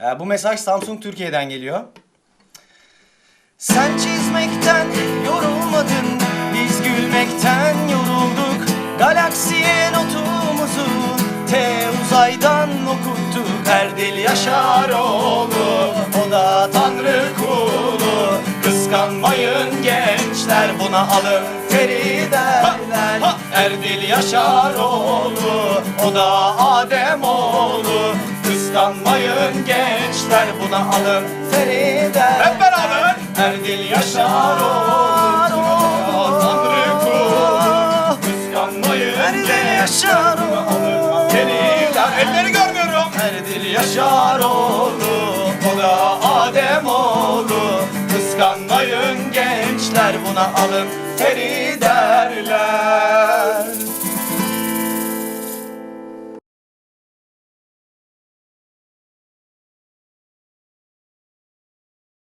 Ee, bu mesaj Samsung Türkiye'den geliyor. Sen çizmekten yorulmadın, biz gülmekten yorulduk. Galaksiye notumuzu T uzaydan okuttuk. Erdil Yaşaroğlu, o da Tanrı kulu. Kıskanmayın gençler, buna alın teri derler. Erdil Yaşaroğlu, o da Ademoğlu. Gençler, buna alın teri derler. Hep beraber. Erdil Yaşaroğlu, Tanrı kulu. Kıskanmayın Erdil Yaşaroğlu. Geriler. Elleri görmüyorum. Erdil Yaşaroğlu, o da Ademoğlu. Kıskanmayın gençler, buna alın teri derler.